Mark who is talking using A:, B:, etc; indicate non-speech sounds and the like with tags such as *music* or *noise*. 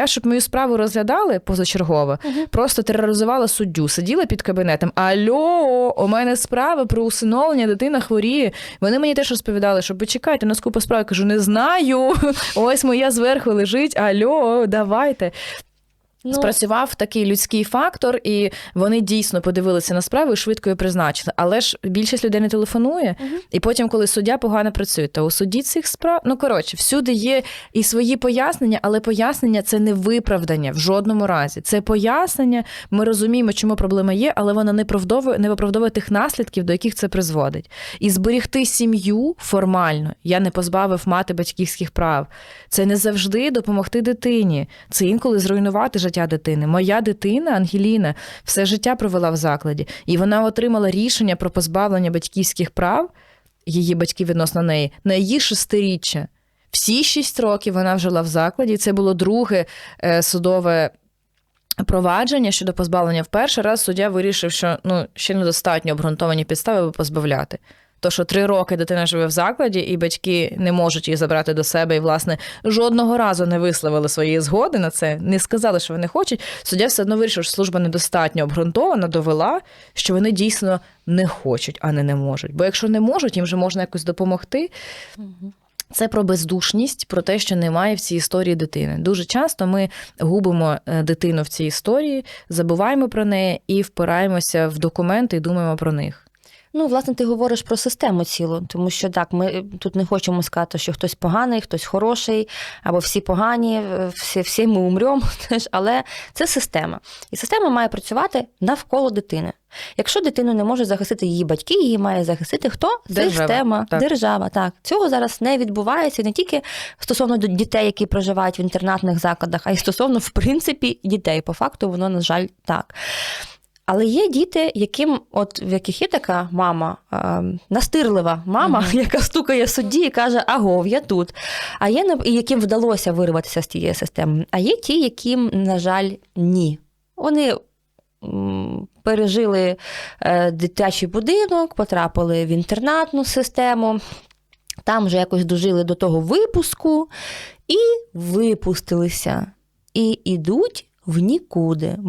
A: Я, щоб мою справу розглядали позачергово, просто тероризувала суддю, сиділа під кабінетом. Альо, у мене справа про усиновлення, дитина хворіє. Вони мені теж розповідали, що почекайте, у нас купа справ. Я кажу, не знаю. *laughs* Ось моя зверху лежить. Альо, давайте.
B: Ну,
A: Спрацював такий людський фактор, і вони дійсно подивилися на справу і швидко її призначили. Але ж більшість людей не телефонує.
B: Мгм.
A: І потім, коли суддя погано працює, то у судді цих справ. Ну коротше, всюди є і свої пояснення, але пояснення це не виправдання в жодному разі. Це пояснення. Ми розуміємо, чому проблема є, але вона не виправдовує, не виправдовує тих наслідків, до яких це призводить. І зберегти сім'ю формально. Я не позбавив мати батьківських прав. Це не завжди допомогти дитині. Це інколи зруйнувати життя дитини. Моя дитина, Ангеліна, все життя провела в закладі, і вона отримала рішення про позбавлення батьківських прав, її батьки відносно неї, на її шестиріччя. Всі шість років вона вжила в закладі. Це було друге е, судове провадження щодо позбавлення. В перший раз суддя вирішив, що ну, ще недостатньо обґрунтовані підстави позбавляти. То, що три роки дитина живе в закладі, і батьки не можуть її забрати до себе, і, власне, жодного разу не висловили своєї згоди на це, не сказали, що вони хочуть. Суддя все одно вирішив, що служба недостатньо обґрунтована, довела, що вони дійсно не хочуть, а не не можуть. Бо якщо не можуть, їм вже можна якось допомогти. Це про бездушність, про те, що немає в цій історії дитини. Дуже часто ми губимо е, дитину в цій історії, забуваємо про неї і впираємося в документи і думаємо про них.
B: Ну, власне, ти говориш про систему цілу, тому що так, ми тут не хочемо сказати, що хтось поганий, хтось хороший, або всі погані, е, всі, всі ми умремо, *laughs* але це система. І система має працювати навколо дитини. Якщо дитину не може захистити її батьки, її має захистити хто?
A: Держава,
B: Система,
A: так.
B: держава. Так цього зараз не відбувається не тільки стосовно дітей, які проживають в інтернатних закладах, а й стосовно в принципі дітей. По факту воно на жаль так. Але є діти, яким, от в яких є така мама, е, настирлива мама,
A: Мгм.
B: яка стукає судді і каже: Агов, я тут. А є і яким вдалося вирватися з тієї системи. А є ті, яким, на жаль, ні. Вони пережили е, дитячий будинок, потрапили в інтернатну систему. Там вже якось дожили до того випуску і випустилися. І йдуть в нікуди.